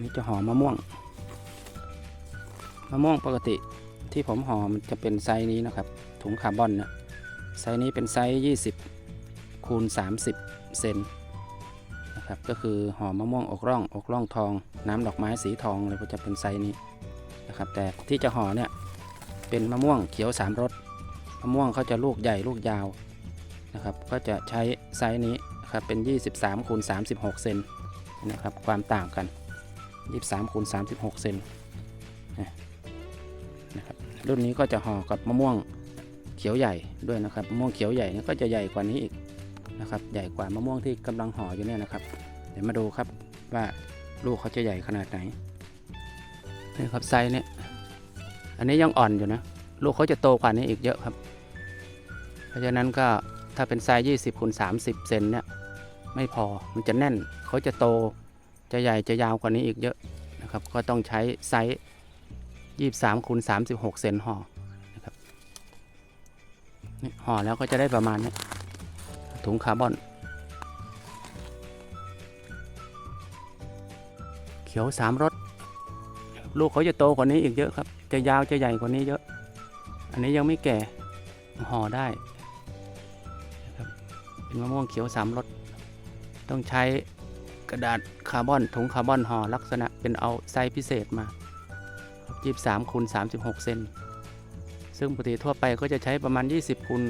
นี่จะห่อมะม่วง มะม่วงปกติที่ผมห่อมันจะเป็นไซส์นี้นะครับ ถุงคาร์บอนนะไซส์นี้เป็นไซส์ 20 คูณ 30 เซนนะครับ ก็คือห่อมะม่วงอกร่องอกร่องทอง น้ำดอกไม้สีทองเลยก็จะเป็นไซส์นี้นะครับ แต่ที่จะห่อเนี่ยเป็นมะม่วงเขียวสามรส มะม่วงเขาจะลูกใหญ่ลูกยาวนะครับ ก็จะใช้ไซส์นี้ครับเป็น 23คูณ36 เซนนะครับ ความต่างกัน 23คูณ36เซนนะครับรุ่นนี้ก็จะห่อกับมะม่วงเขียวใหญ่ด้วยนะครับมะม่วงเขียวใหญ่นี่ก็จะใหญ่กว่านี้อีกนะครับ ใหญ่กว่ามะม่วงที่กำลังห่ออยู่เนี่ยนะครับ เดี๋ยวมาดูครับว่าลูกเขาจะใหญ่ขนาดไหนนี่ครับไซส์เนี่ยอันนี้ยังอ่อนอยู่นะลูกเขาจะโตกว่านี้อีกเยอะครับ เพราะฉะนั้นก็ถ้าเป็นไซส์20คูณ30 เซนเนี่ยไม่พอมันจะแน่นเขาจะโต จะใหญ่จะยาวกว่านี้อีกเยอะนะครับ ก็ต้องใช้ไซส์23คูณ36 เซนห่อนะครับนี่ห่อแล้วก็จะได้ประมาณนี้ถุงคาร์บอน เขียวสามรสลูกเขาจะโตกว่านี้อีกเยอะครับ จะยาวจะใหญ่กว่านี้เยอะ อันนี้ยังไม่แก่ห่อได้นะครับเป็นมะม่วงเขียวสามรสต้องใช้ กระดาษคาร์บอนถุงคาร์บอนห่อลักษณะเป็นเอาไซส์พิเศษมา 23คูณ36 เซนซึ่งปกติทั่วไปก็จะใช้ประมาณ 20คูณ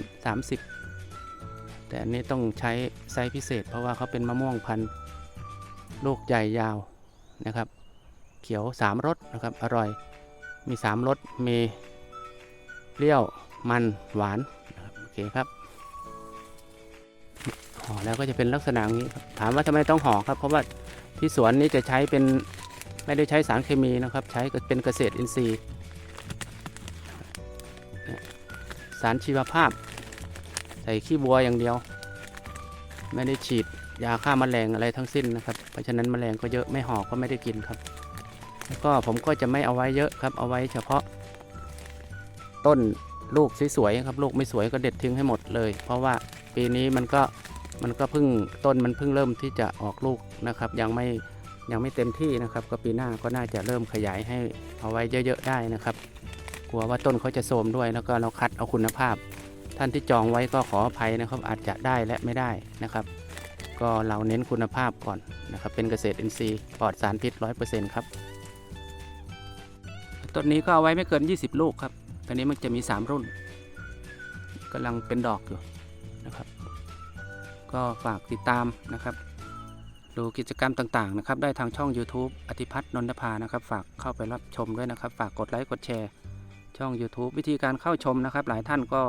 30 แต่อันนี้ต้องใช้ไซส์พิเศษ เพราะว่าเขาเป็นมะม่วงพันธุ์ลูกใหญ่ยาวนะครับ เขียว 3รสนะครับอร่อยมี 3รสมีเปรี้ยวมันหวานโอเคครับ ห่อแล้วก็จะเป็นลักษณะอย่างนี้ครับถามว่าทำไมต้องห่อครับ เพราะว่าที่สวนนี้จะใช้เป็นไม่ได้ใช้สารเคมีนะครับ ใช้เป็นเกษตรอินทรีย์ สารชีวภาพ ใส่ขี้บัวอย่างเดียว ไม่ได้ฉีดยาฆ่าแมลงอะไรทั้งสิ้นนะครับ เพราะฉะนั้นแมลงก็เยอะไม่ห่อก็ไม่ได้กินครับแล้วก็ผมก็จะไม่เอาไว้เยอะครับ เอาไว้เฉพาะ ต้นลูกสวยๆครับ ลูกไม่สวยก็เด็ดทิ้งให้หมดเลย เพราะว่าปีนี้มันก็ มันก็เพิ่งต้นมันเพิ่งเริ่มที่จะออกลูกนะครับ ยังไม่ยังไม่เต็มที่นะครับ ก็ปีหน้าก็น่าจะเริ่มขยายให้เอาไว้เยอะๆได้นะครับ กลัวว่าต้นเขาจะโทรมด้วยแล้วก็เราคัดเอาคุณภาพ ท่านที่จองไว้ก็ขออภัยนะครับ อาจจะได้และไม่ได้นะครับ ก็เราเน้นคุณภาพก่อนนะครับ เป็นเกษตรอินทรีย์ปลอดสารพิษ100%ครับต้นนี้ก็เอาไว้ไม่เกิน 20 ลูกครับตอนนี้มันจะมี 3 รุ่นกำลังเป็นดอกอยู่ ก็ฝากติดตามนะครับ ดูกิจกรรมต่างๆนะครับ ได้ทางช่อง YouTube อธิพัฒน์นนทภานะครับ ฝากเข้าไปรับชมด้วยนะครับ ฝากกดไลค์กดแชร์ ช่อง YouTube วิธีการเข้าชมนะครับ หลายท่านก็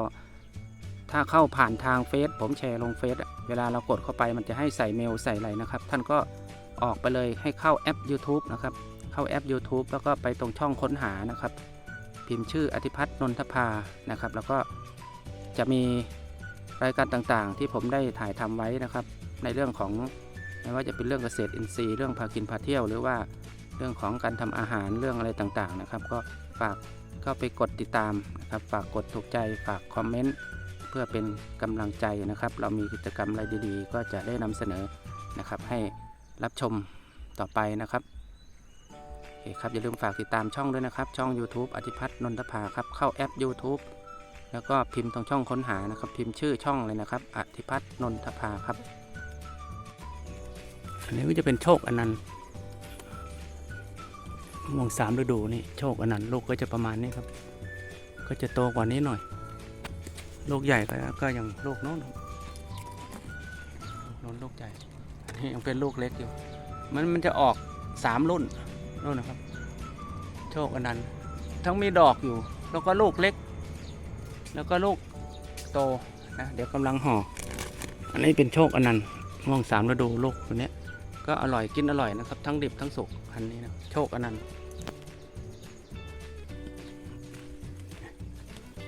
ถ้าเข้าผ่านทางเฟซผมแชร์ลงเฟซเวลาเรากดเข้าไปมันจะให้ใส่เมลใส่อะไรนะครับ ท่านก็ออกไปเลยให้เข้าแอป YouTube นะครับ เข้าแอป YouTube แล้วก็ไปตรงช่องค้นหานะครับ พิมพ์ชื่ออธิพัฒน์นนทภานะครับ แล้วก็จะมี รายการต่างๆ ที่ผมได้ถ่ายทำไว้นะครับ ในเรื่องของไม่ว่าจะเป็นเรื่องเกษตรอินทรีย์เรื่องพากินพาเที่ยว หรือว่าเรื่องของการทำอาหารเรื่องอะไรต่างๆนะครับ ก็ฝากเข้าไปกดติดตามนะครับ ฝากกดถูกใจฝากคอมเมนต์เพื่อเป็นกำลังใจนะครับ เรามีกิจกรรมอะไรดีๆ ก็จะได้นำเสนอนะครับ ให้รับชมต่อไปนะครับโอเคครับอย่าลืมฝากติดตามช่องด้วยนะครับ ช่อง YouTube อธิพัฒน์นนทภาครับเข้าแอป YouTube แล้วก็พิมพ์ตรงช่องค้นหานะครับ พิมพ์ชื่อช่องเลยนะครับอธิพัฒน์นนทภาครับ อันนี้ก็จะเป็นโชคอนันต์วงสามฤดูนี่โชคอนันต์ลูกก็จะประมาณนี้ครับ ก็จะโตกว่านี้หน่อยลูกใหญ่ก็ก็อย่างลูกโน้นโน้นลูกใหญ่อันนี้ยังเป็นลูกเล็กอยู่ มันมันจะออกสามรุ่นโน่นนะครับ โชคอนันต์ทั้งมีดอกอยู่ แล้วก็ลูกเล็ก แล้วก็ลูกโตนะเดี๋ยวกำลังห่อ อันนี้เป็นโชคอนันต์ม่วงสามฤดูลูกตัวนี้ก็อร่อยกินอร่อยนะครับ ทั้งดิบทั้งสุกอันนี้นะโชคอนันต์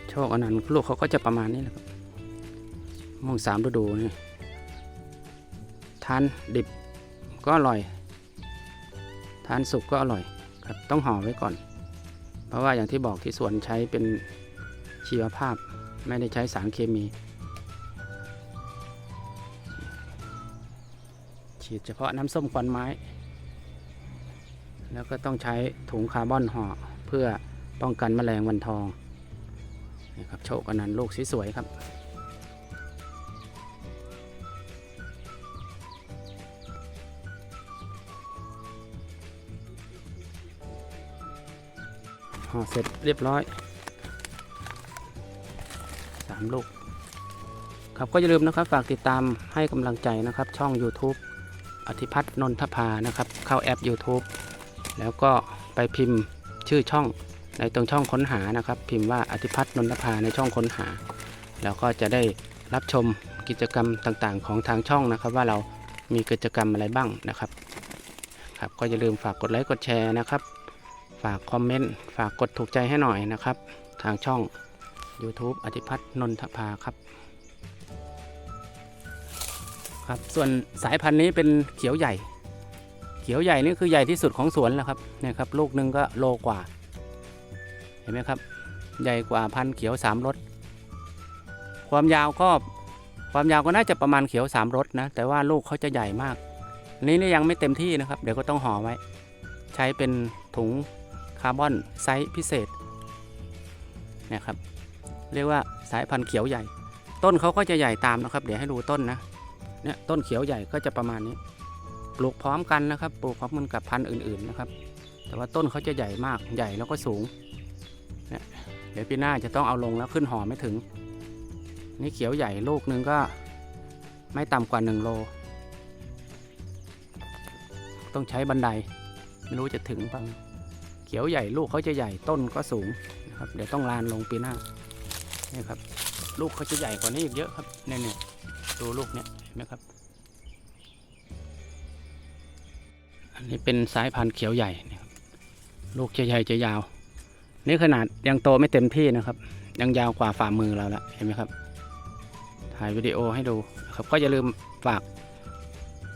โชคอนันต์ลูกเขาก็จะประมาณนี้แหละครับม่วงสามฤดูนี่ทานดิบก็อร่อย ทานสุกก็อร่อยครับต้องห่อไว้ก่อน เพราะว่าอย่างที่บอกที่สวนใช้เป็น ชีวภาพไม่ได้ใช้สารเคมี ฉีดเฉพาะน้ำส้มควันไม้ แล้วก็ต้องใช้ถุงคาร์บอนห่อเพื่อป้องกันแมลงวันทองนี่ครับโชคอนันต์ลูกสวยๆครับ ห่อเสร็จเรียบร้อย สามลูก ครับก็อย่าลืมนะครับฝากติดตามให้กำลังใจนะครับ ช่อง YouTube อธิพัฒน์นนทภานะครับ เข้าแอป YouTube แล้วก็ไปพิมพ์ชื่อช่องในตรงช่องค้นหานะครับ พิมพ์ว่าอธิพัฒน์นนทภาในช่องค้นหา แล้วก็จะได้รับชมกิจกรรมต่างๆ ของทางช่องนะครับ ว่าเรามีกิจกรรมอะไรบ้างนะครับครับก็อย่าลืมฝากกดไลค์กดแชร์นะครับ ฝากคอมเมนต์ฝากกดถูกใจให้หน่อยนะครับ ทางช่อง YouTube อธิพัฒน์นนทภาครับ ครับ ส่วนสายพันธุ์นี้เป็นเขียวใหญ่ เขียวใหญ่นี่คือใหญ่ที่สุดของสวนแล้วครับเนี่ยครับลูกหนึ่งก็โลกว่า เห็นไหมครับ ใหญ่กว่าพันธุ์เขียวสามรสความยาวก็ความยาวก็น่าจะประมาณเขียวสามรสนะ แต่ว่าลูกเขาจะใหญ่มากนี้นี่ยังไม่เต็มที่นะครับ เดี๋ยวก็ต้องห่อไว้ ใช้เป็นถุงคาร์บอนไซส์พิเศษนะครับ เรียกว่าสายพันธุ์เขียวใหญ่ ต้นเขาก็จะใหญ่ตามนะครับ เดี๋ยวให้ดูต้นนะเนี่ยต้นเขียวใหญ่ก็จะประมาณนี้ ปลูกพร้อมกันนะครับปลูกพร้อมกันกับพันธุ์อื่นๆนะครับ แต่ว่าต้นเขาจะใหญ่มากใหญ่แล้วก็สูงเนี่ยเดี๋ยวปีหน้าจะต้องเอาลงแล้วขึ้นห่อไม่ถึง นี่เขียวใหญ่ลูกนึงก็ไม่ต่ำกว่า 1 โล ต้องใช้บันได ไม่รู้จะถึงปล่าเขียวใหญ่ลูกเขาจะใหญ่ต้นก็สูงนะครับ เดี๋ยวต้องลานลงปีหน้า นี่ครับ ลูกเขาจะใหญ่กว่านี้อีกเยอะครับเนี่ยเนี่ยดูลูกเนี่ยเห็นไหมครับ อันนี้เป็นสายพันธุ์เขียวใหญ่นี่ครับลูกจะใหญ่จะยาว นี่ขนาดยังโตไม่เต็มที่นะครับ ยังยาวกว่าฝ่ามือเราแล้วเห็นไหมครับ ถ่ายวิดีโอให้ดูนะครับ ก็อย่าลืมฝาก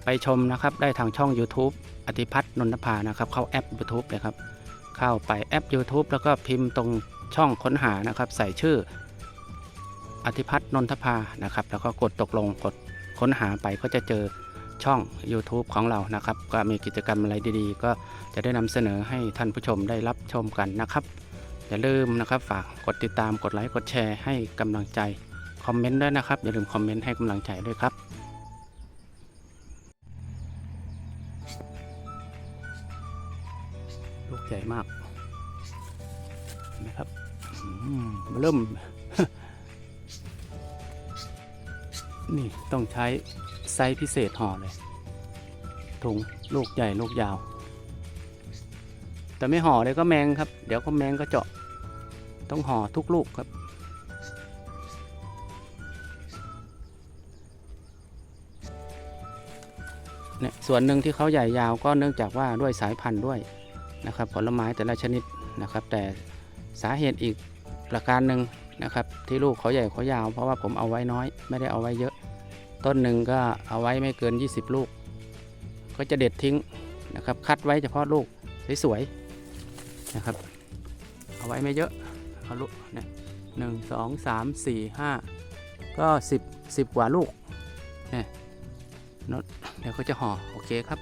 ไปชมนะครับ ได้ทางช่อง YouTube อธิพัฒน์นนทภานะครับ เข้าแอป YouTube เลยครับ เข้าไปแอป YouTube แล้วก็พิมพ์ตรงช่องค้นหานะครับ ใส่ชื่อ อธิพัฒน์นนทภานะครับ แล้วก็กดตกลงกดค้นหาไปก็จะเจอช่อง YouTube ของเรานะครับ ก็มีกิจกรรมอะไรดีๆ ก็จะได้นำเสนอให้ท่านผู้ชมได้รับชมกันนะครับ อย่าลืมนะครับฝากกดติดตามกดไลค์กดแชร์ให้กำลังใจคอมเมนต์ด้วยนะครับ อย่าลืมคอมเมนต์ให้กำลังใจด้วยครับลูกใหญ่มากนะครับเริ่ม นี่ต้องใช้ไซส์พิเศษห่อเลย ถุงลูกใหญ่ลูกยาว แต่ไม่ห่อเลยก็แมงครับ เดี๋ยวก็แมงก็เจาะ ต้องห่อทุกลูกครับ เนี่ยส่วนหนึ่งที่เขาใหญ่ยาวก็เนื่องจากว่าด้วยสายพันธุ์ด้วยนะครับ ผลไม้แต่ละชนิดนะครับ แต่สาเหตุอีกประการหนึ่ง นะครับ ที่ลูกเขาใหญ่เขายาว เพราะว่าผมเอาไว้น้อย ไม่ได้เอาไว้เยอะ ต้นหนึ่งก็เอาไว้ไม่เกิน 20 ลูก ก็จะเด็ดทิ้งนะครับ คัดไว้เฉพาะลูกสวยๆนะครับ เอาไว้ไม่เยอะเอาลูกเนี่ยหนึ่งสองสามสี่ห้าก็สิบสิบกว่าลูกเนี่ยเดี๋ยวก็จะห่อโอเคครับ